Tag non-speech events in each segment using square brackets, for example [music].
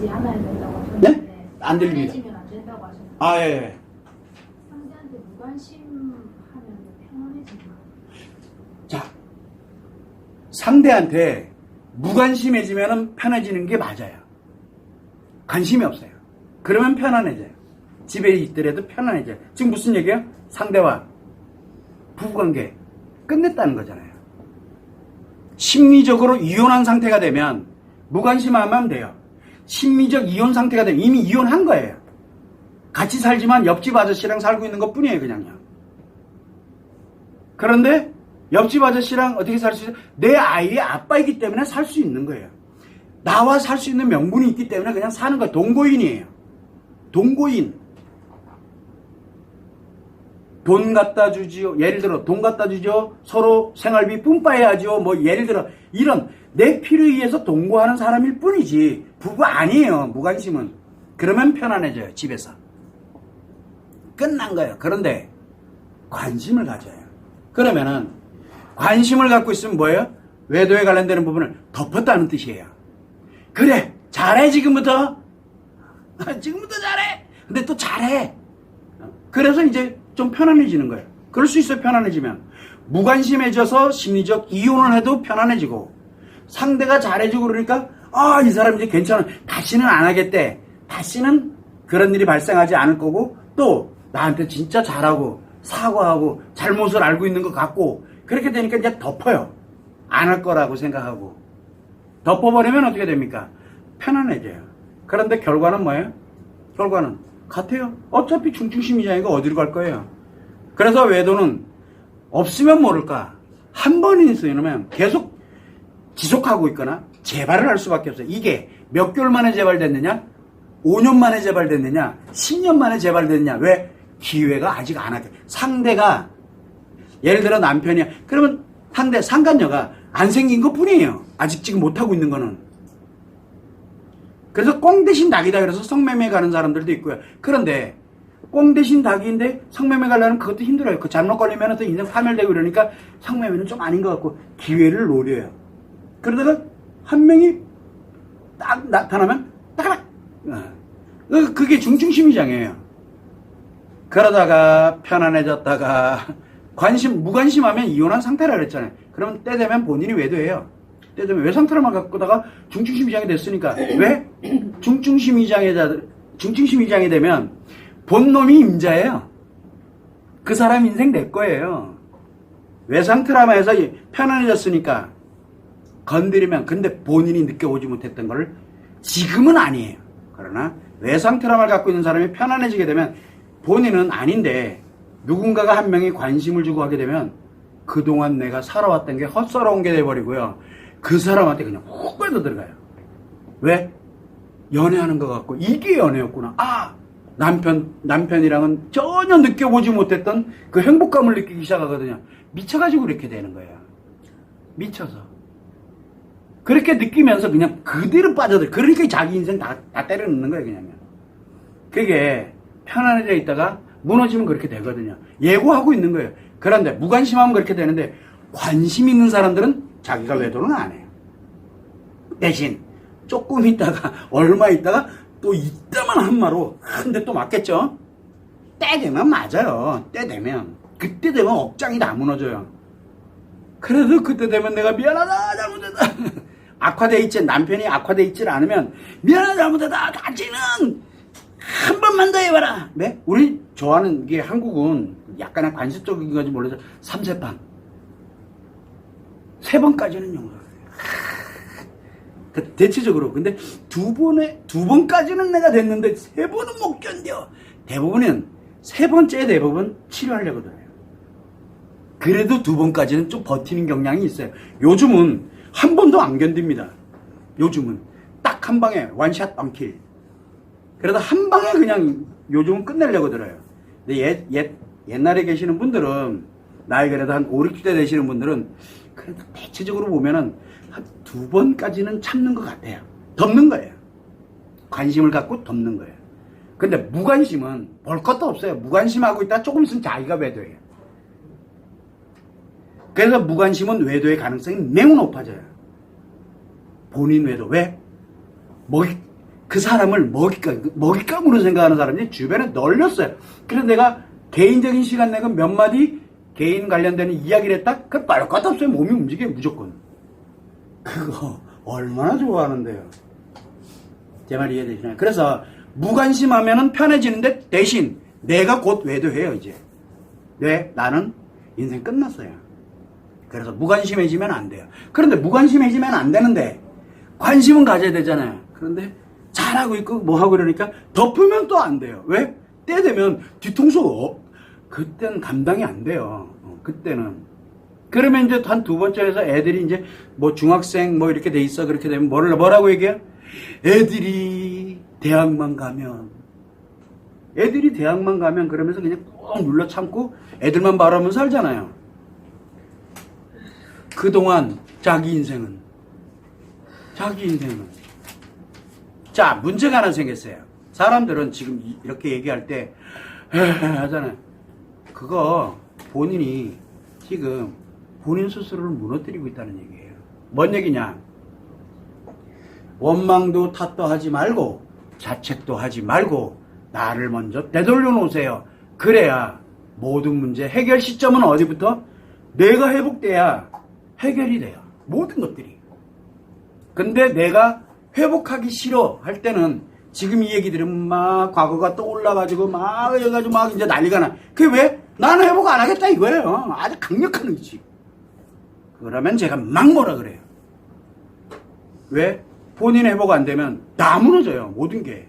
편해지지 않아야 된다고 하셨는데 네? 안 들립니다. 안 된다고 하셨는데 아, 예, 예. 상대한테 무관심하면 편안해진가? 자, 상대한테 무관심해지면 편해지는 게 맞아요. 관심이 없어요. 그러면 편안해져요. 집에 있더라도 편안해져요. 지금 무슨 얘기야? 상대와 부부관계 끝냈다는 거잖아요. 심리적으로 이혼한 상태가 되면 무관심하면 돼요. 심리적 이혼 상태가 되면 이미 이혼한 거예요. 같이 살지만 옆집 아저씨랑 살고 있는 것 뿐이에요, 그냥요. 그런데 옆집 아저씨랑 어떻게 살 수 있어요? 내 아이의 아빠이기 때문에 살 수 있는 거예요. 나와 살 수 있는 명분이 있기 때문에 그냥 사는 거예요. 동거인이에요. 동거인. 돈 갖다 주지요. 예를 들어 돈 갖다 주죠. 서로 생활비 뿜빠해야죠. 뭐 예를 들어 이런 내 필요에 의해서 동거하는 사람일 뿐이지 부부 아니에요. 무관심은. 그러면 편안해져요. 집에서. 끝난 거예요. 그런데 관심을 가져요. 그러면은 관심을 갖고 있으면 뭐예요? 외도에 관련되는 부분을 덮었다는 뜻이에요. 그래 잘해 지금부터 [laughs] 지금부터 잘해. 근데 또 잘해. 그래서 이제 좀 편안해지는 거예요. 그럴 수 있어요. 편안해지면 무관심해져서 심리적 이혼을 해도 편안해지고 상대가 잘해주고 그러니까 아 이 사람 이제 괜찮아. 다시는 안 하겠대. 다시는 그런 일이 발생하지 않을 거고 또 나한테 진짜 잘하고 사과하고 잘못을 알고 있는 것 같고 그렇게 되니까 이제 덮어요. 안 할 거라고 생각하고 덮어버리면 어떻게 됩니까? 편안해져요. 그런데 결과는 뭐예요? 결과는 같아요. 어차피 중증심이자니까 어디로 갈 거예요. 그래서 외도는 없으면 모를까 한번 있으면 계속 지속하고 있거나 재발을 할 수밖에 없어요. 이게 몇 개월 만에 재발됐느냐? 5년 만에 재발됐느냐? 10년 만에 재발됐느냐? 왜? 기회가 아직 안 하게. 상대가 예를 들어 남편이야. 그러면 상대 상간녀가 안 생긴 것 뿐이에요. 아직 지금 못하고 있는 거는. 그래서 꽁 대신 닭이다 그래서 성매매 가는 사람들도 있고요. 그런데 꽁 대신 닭인데 성매매 가려면 그것도 힘들어요. 그 잘못 걸리면 또 인생 파멸되고 이러니까 성매매는 좀 아닌 것 같고 기회를 노려요. 그러다가 한 명이 딱 나타나면 따락 어. 그- 그게 중증심이장이에요. 그러다가 편안해졌다가 관심 무관심하면 이혼한 상태라 그랬잖아요. 그러면 때 되면 본인이 외도해요. 때 되면 외상트라만 갖고다가 중증심 이장이 됐으니까 왜 중증심 이장이 중증심 이장이 되면 본놈이 임자예요. 그 사람 인생 내 거예요. 외상 트라마에서 편안해졌으니까 건드리면 근데 본인이 느껴보지 못했던 거를 지금은 아니에요. 그러나 외상 트라마를 갖고 있는 사람이 편안해지게 되면 본인은 아닌데 누군가가 한 명이 관심을 주고 하게 되면 그동안 내가 살아왔던 게 헛살아온 게 돼버리고요. 그 사람한테 그냥 훅 빼서 들어가요. 왜? 연애하는 것 같고 이게 연애였구나. 아 남편 남편이랑은 전혀 느껴보지 못했던 그 행복감을 느끼기 시작하거든요. 미쳐가지고 이렇게 되는 거예요. 미쳐서. 그렇게 느끼면서 그냥 그대로 빠져들. 그러니까 자기 인생 다, 다 때려 넣는 거예요, 그냥. 그게 편안해져 있다가 무너지면 그렇게 되거든요. 예고하고 있는 거예요. 그런데 무관심하면 그렇게 되는데 관심 있는 사람들은 자기가 외도는 안 해요. 대신 조금 있다가 [laughs] 얼마 있다가 또 이따만 한 마로 한대또 맞겠죠? 때 되면 맞아요. 때 되면. 그때 되면 억장이 다 무너져요. 그래도 그때 되면 내가 미안하다 잘못했다 [laughs] 악화돼 있지 남편이 악화돼 있질 않으면 미안하다 잘못했다 다시는 한 번만 더 해봐라 네? 우리 좋아하는 게 한국은 약간의 관습적인 건지 몰라서 삼세판 세 번까지는 용서해요 그 대체적으로 근데 두 번에 두 번까지는 내가 됐는데 세 번은 못 견뎌 대부분은 세 번째 대부분 치료하려고 들어요 그래도 두 번까지는 좀 버티는 경향이 있어요. 요즘은 한 번도 안 견딥니다. 요즘은 딱 한 방에 원샷 원킬. 그래도 한 방에 그냥 요즘은 끝내려고 들어요. 근데 옛, 옛, 옛날에 계시는 분들은 나이 그래도 한 5, 60대 되시는 분들은 그래도 대체적으로 보면은 한 두 번까지는 참는 것 같아요. 덮는 거예요. 관심을 갖고 덮는 거예요. 근데 무관심은 볼 것도 없어요. 무관심하고 있다 조금 있으면 자기가 외도해요. 그래서 무관심은 외도의 가능성이 매우 높아져요. 본인 외도. 왜? 뭐, 그 사람을 먹잇감, 먹잇감으로 생각하는 사람이 주변에 널렸어요. 그래서 내가 개인적인 시간 내가 몇 마디 개인 관련되는 이야기를 했다? 그 말할 것 없어요. 몸이 움직여요, 무조건. 그거 얼마나 좋아하는데요. 제 말 이해되시나요? 그래서 무관심하면은 편해지는데 대신 내가 곧 외도해요, 이제. 왜? 나는 인생 끝났어요. 그래서 무관심해지면 안 돼요. 그런데 무관심해지면 안 되는데 관심은 가져야 되잖아요. 그런데 잘하고 있고 뭐 하고 이러니까 덮으면 또 안 돼요. 왜? 때 되면 뒤통수 어, 그때는 감당이 안 돼요. 어, 그때는 그러면 이제 한 두 번째에서 애들이 이제 뭐 중학생 뭐 이렇게 돼 있어 그렇게 되면 뭐를 뭐라고 얘기해요? 애들이 대학만 가면 애들이 대학만 가면 그러면서 그냥 꾹 눌러 참고 애들만 바라보면 살잖아요. 그동안 자기 인생은 자기 인생은 자 문제가 하나 생겼어요. 사람들은 지금 이- 이렇게 얘기할 때 [laughs] 하잖아요. 그거 본인이 지금 본인 스스로를 무너뜨리고 있다는 얘기예요. 뭔 얘기냐? 원망도 탓도 하지 말고 자책도 하지 말고 나를 먼저 되돌려 놓으세요. 그래야 모든 문제 해결 시점은 어디부터? 내가 회복돼야 해결이 돼요. 모든 것들이. 근데 내가 회복하기 싫어 할 때는 지금 이 얘기 들으면 막 과거가 떠올라가지고 막 해가지고 막 이제 난리가 나. 그게 왜? 나는 회복 안 하겠다 이거예요. 아주 강력한 의지. 그러면 제가 막 뭐라 그래요. 왜? 본인 회복 안 되면 다 무너져요. 모든 게.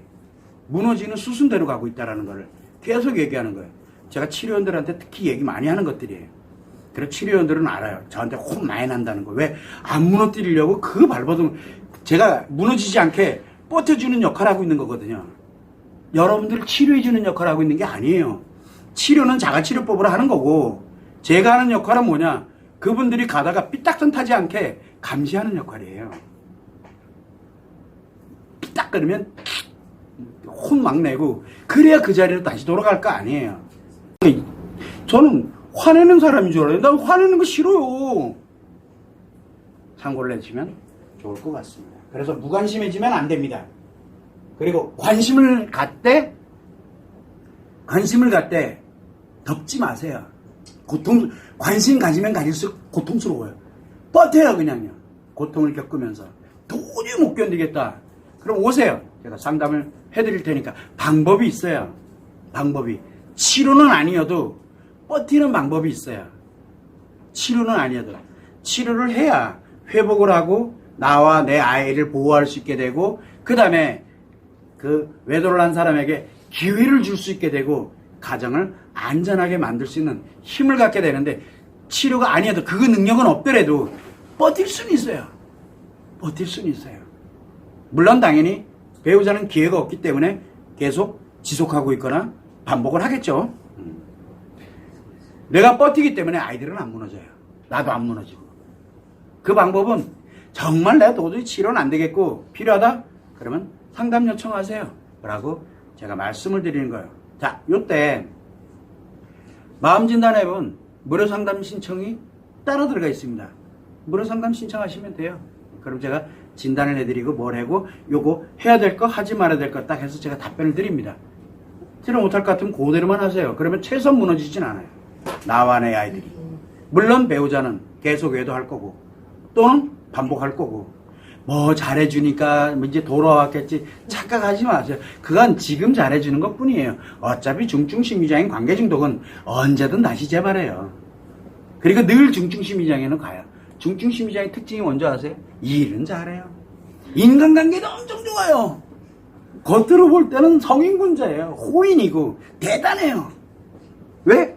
무너지는 수순대로 가고 있다라는 걸 계속 얘기하는 거예요. 제가 치료원들한테 특히 얘기 많이 하는 것들이에요. 그래서 치료원들은 알아요. 저한테 혼 많이 난다는 거. 왜? 안 무너뜨리려고 그 발버둥, 제가 무너지지 않게 버텨주는 역할을 하고 있는 거거든요. 여러분들을 치료해주는 역할을 하고 있는 게 아니에요. 치료는 자가치료법으로 하는 거고, 제가 하는 역할은 뭐냐? 그분들이 가다가 삐딱선 타지 않게 감시하는 역할이에요. 삐딱거리면 혼막 내고, 그래야 그 자리로 다시 돌아갈 거 아니에요. 저는 화내는 사람인 줄 알아요. 난 화내는 거 싫어요. 참고를 해주시면 좋을 것 같습니다. 그래서 무관심해지면 안 됩니다. 그리고 관심을 갖되, 관심을 갖되 덮지 마세요. 고통, 관심 가지면 가질수록 고통스러워요. 버텨요, 그냥요. 고통을 겪으면서. 도저히 못 견디겠다. 그럼 오세요. 제가 상담을 해드릴 테니까. 방법이 있어요. 방법이. 치료는 아니어도 버티는 방법이 있어요. 치료는 아니어도. 치료를 해야 회복을 하고 나와 내 아이를 보호할 수 있게 되고, 그 다음에 그 외도를 한 사람에게 기회를 줄 수 있게 되고, 가정을 안전하게 만들 수 있는 힘을 갖게 되는데, 치료가 아니어도 그 능력은 없더라도 버틸 수는 있어요. 버틸 수는 있어요. 물론 당연히 배우자는 기회가 없기 때문에 계속 지속하고 있거나 반복을 하겠죠. 음. 내가 버티기 때문에 아이들은 안 무너져요. 나도 안 무너지고. 그 방법은 정말 내가 도저히 치료는 안 되겠고 필요하다? 그러면 상담 요청하세요. 라고 제가 말씀을 드리는 거예요. 자, 요때 마음진단 앱은 무료 상담 신청이 따로 들어가 있습니다. 무료 상담 신청하시면 돼요. 그럼 제가 진단을 해드리고 뭘 하고 요거 해야 될 거 하지 말아야 될 거 딱 해서 제가 답변을 드립니다. 치료 못할 것 같으면 그대로만 하세요. 그러면 최선 무너지진 않아요. 나와 내 아이들이. 물론 배우자는 계속 외도할 거고 또는 반복할 거고 뭐 잘해주니까 뭐 이제 돌아왔겠지 착각하지 마세요. 그건 지금 잘해주는 것 뿐이에요. 어차피 중증심리장인 관계중독은 언제든 다시 재발해요. 그리고 늘 중증심리장에는 가요. 중증심리장의 특징이 뭔지 아세요? 일은 잘해요. 인간관계도 엄청 좋아요. 겉으로 볼 때는 성인군자예요. 호인이고 대단해요. 왜?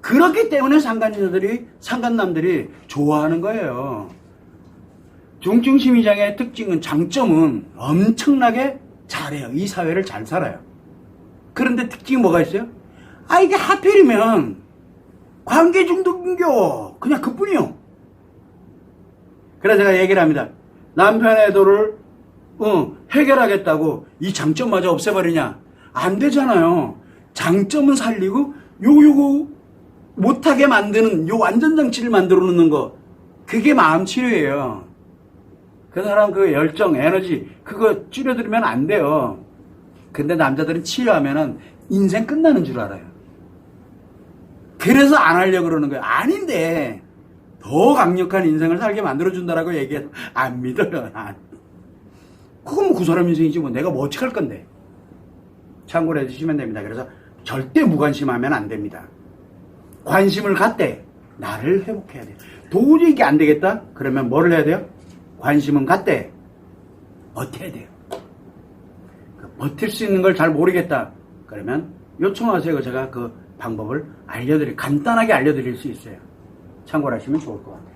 그렇기 때문에 상간녀들이 상간남들이 좋아하는 거예요. 중증심리장의 특징은 장점은 엄청나게 잘해요. 이 사회를 잘 살아요. 그런데 특징이 뭐가 있어요? 아 이게 하필이면 관계 중독인겨. 그냥 그뿐이요. 그래서 제가 얘기를 합니다. 남편의 도를 어, 해결하겠다고 이 장점마저 없애버리냐? 안 되잖아요. 장점은 살리고 요거 요거 못하게 만드는 요 완전장치를 만들어 놓는 거 그게 마음 치료예요. 그 사람 그 열정, 에너지, 그거 줄여드리면 안 돼요. 근데 남자들은 치료하면은 인생 끝나는 줄 알아요. 그래서 안 하려고 그러는 거예요. 아닌데, 더 강력한 인생을 살게 만들어준다라고 얘기해서 안 믿어요. 안. 그건 뭐 그 사람 인생이지 뭐 내가 뭐 어떡할 건데. 참고로 해주시면 됩니다. 그래서 절대 무관심하면 안 됩니다. 관심을 갖되 나를 회복해야 돼요. 도저히 이게 안 되겠다? 그러면 뭐를 해야 돼요? 관심은 갖되 버텨야 돼요. 그 버틸 수 있는 걸 잘 모르겠다. 그러면 요청하세요. 제가 그 방법을 알려드릴, 간단하게 알려드릴 수 있어요. 참고를 하시면 좋을 것 같아요.